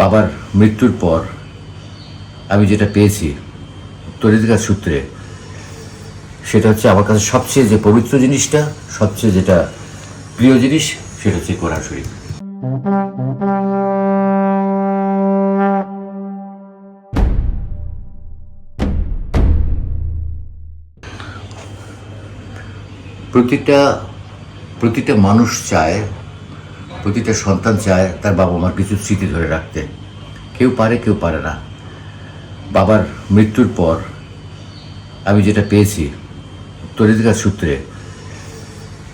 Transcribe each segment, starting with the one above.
বাবার মৃত্যুর পর আমি যেটা পেয়েছি তরিদিকার সূত্রে, সেটা হচ্ছে আমার কাছে সবচেয়ে যে পবিত্র জিনিসটা, সবচেয়ে যেটা প্রিয় জিনিস, সেটা হচ্ছে কোরআন শরীফ। প্রতিটা প্রতিটা মানুষ চায় প্রতিটা সন্তান চায় তার বাবা মার কিছু স্মৃতি ধরে রাখতে। কেউ পারে কেউ পারে না। বাবার মৃত্যুর পর আমি যেটা পেয়েছি তরিদিকার সূত্রে,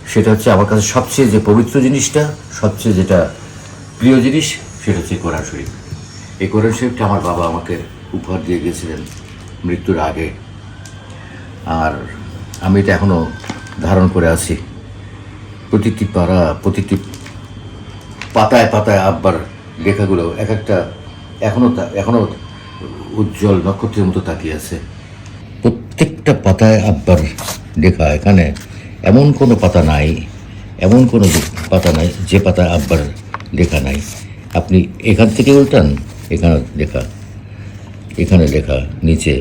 সেটা হচ্ছে আমার কাছে সবচেয়ে যে পবিত্র জিনিসটা, সবচেয়ে যেটা প্রিয় জিনিস, সেটা হচ্ছে কোরআন শরীফ। এই কোরআন শরীফটা আমার বাবা আমাকে উপহার দিয়ে গিয়েছিলেন মৃত্যুর আগে। আর আমি এটা এখনও ধারণ করে আছি। প্রতিটি পাড়া প্রতিটি পাতায় পাতায় আব্বার লেখাগুলো এক একটা এখনও এখনও উজ্জ্বল নক্ষত্রের মতো তাকিয়ে আছে। প্রত্যেকটা পাতায় আব্বার লেখা, এখানে এমন কোনো পাতা নাই, এমন কোনো পাতা নাই, যে পাতায় আব্বার লেখা নাই। আপনি এখান থেকে উল্টান, এখানে লেখা এখানে লেখা, নিচে।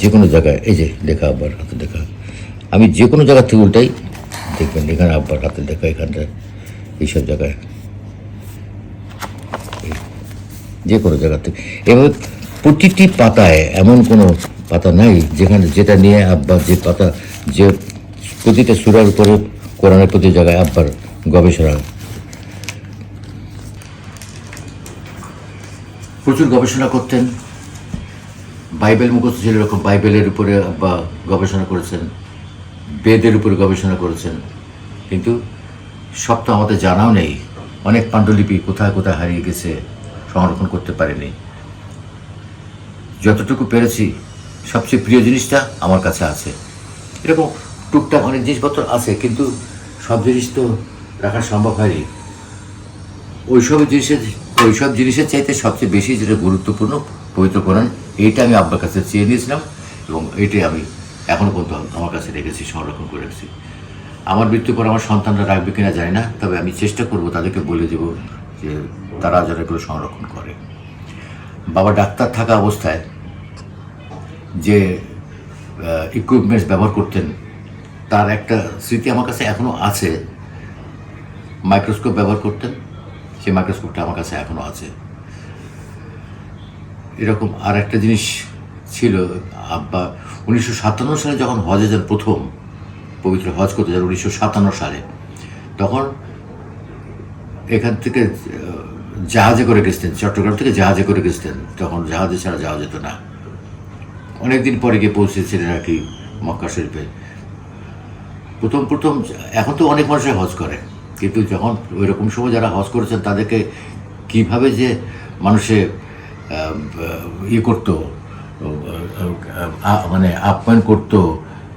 যে কোনো জায়গায়, এই যে লেখা আব্বার হাতে লেখা। আমি যে কোনো জায়গা থেকে উল্টাই, দেখবেন এখানে আব্বার হাতে লেখা এখানটা এইসব জায়গায়। যে কোনো জায়গা থেকে এভাবে প্রতিটি পাতায় এমন কোনো পাতা নাই যেখানে যেটা নিয়ে আব্বা যে পাতা, যে প্রতিটা সুরার উপরে, কোরআনের প্রতি জায়গায় আব্বার গবেষণা। প্রচুর গবেষণা করতেন। বাইবেল মুখস্থ ছিল এরকম বাইবেলের উপরে আব্বা গবেষণা করেছেন, বেদের উপরে গবেষণা করেছেন। কিন্তু সব তো আমাদের জানাও নেই। অনেক পাণ্ডুলিপি কোথায় কোথায় হারিয়ে গেছে, সংরক্ষণ করতে পারেনি। যতটুকু পেরেছি, সবচেয়ে প্রিয় জিনিসটা আমার কাছে আছে। এরকম টুকটাক অনেক জিনিসপত্র আছে, কিন্তু সব জিনিস তো রাখা সম্ভব হয়নি। ওইসব জিনিসের ওইসব জিনিসের চাইতে সবচেয়ে বেশি যেটা গুরুত্বপূর্ণ, পবিত্র কোরআন, এইটা আমি আব্বার কাছে চেয়ে নিয়েছিলাম এবং এইটাই আমি এখনও পর্যন্ত আমার কাছে রেখেছি, সংরক্ষণ করে রেখেছি। আমার মৃত্যুর পর আমার সন্তানরা রাখবে কিনা জানি না, তবে আমি চেষ্টা করব তাদেরকে বলে দেব যে তারা যেন এগুলো সংরক্ষণ করে। বাবা ডাক্তার থাকা অবস্থায় যে ইকুইপমেন্টস ব্যবহার করতেন, তার একটা স্মৃতি আমার কাছে এখনও আছে। মাইক্রোস্কোপ ব্যবহার করতেন, সেই মাইক্রোস্কোপটা আমার কাছে এখনও আছে। এরকম আর একটা জিনিস ছিল, আব্বা, উনিশশো সাতান্ন সালে যখন হজে যান প্রথম পবিত্র হজ করতে যান উনিশশো সাতান্ন সালে। তখন এখান থেকে জাহাজে করে গেছিলেন, চট্টগ্রাম থেকে জাহাজে করে গেছিলেন। তখন জাহাজে ছাড়া যাওয়া যেত না। অনেকদিন পরে গিয়ে পৌঁছেছিলেন আর কি মক্কা শরীফে। প্রথম প্রথম, এখন তো অনেক মানুষই হজ করে। কিন্তু যখন ওই রকম সময় যারা হজ করেছেন, তাদেরকে কীভাবে যে মানুষে ইয়ে করতো মানে আপ্যায়ন করতো,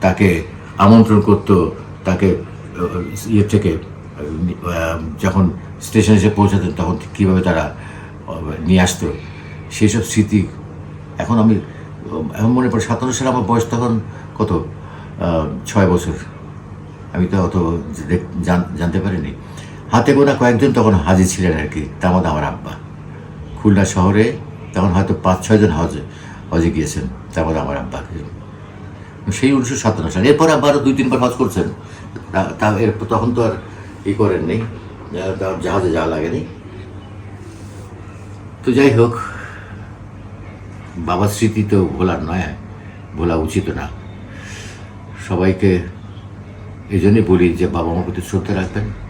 তাকে আমন্ত্রণ করতো তাকে ইয়ে থেকে যখন স্টেশনে এসে পৌঁছাতেন তখন কীভাবে তারা নিয়ে আসতো। সেই সব স্মৃতি এখন আমি, এখন মনে পড়ে, সাতান্ন সালে আমার বয়স তখন কত? ছয় বছর। আমি তো অত জানতে পারিনি। হাতে গোনা কয়েকজন তখন হাজি ছিলেন আর কি তার মধ্যে আমার আব্বা। খুলনা শহরে তখন হয়তো পাঁচ ছয়জন হজে হজে গিয়েছেন তার মধ্যে আমার আব্বা সেই উনিশশো সাতান্ন সাল। এরপর আবারও দুই, তিনবার হজ করছেন। তা- তখন তো আর ই করেননি নেই। তার জাহাজে যাওয়া লাগেনি। তো যাই হোক, বাবার স্মৃতি তো ভোলার নয়, ভোলা উচিত না। সবাইকে এই জন্যই বলি যে বাবা মার প্রতি শ্রদ্ধা রাখবেন।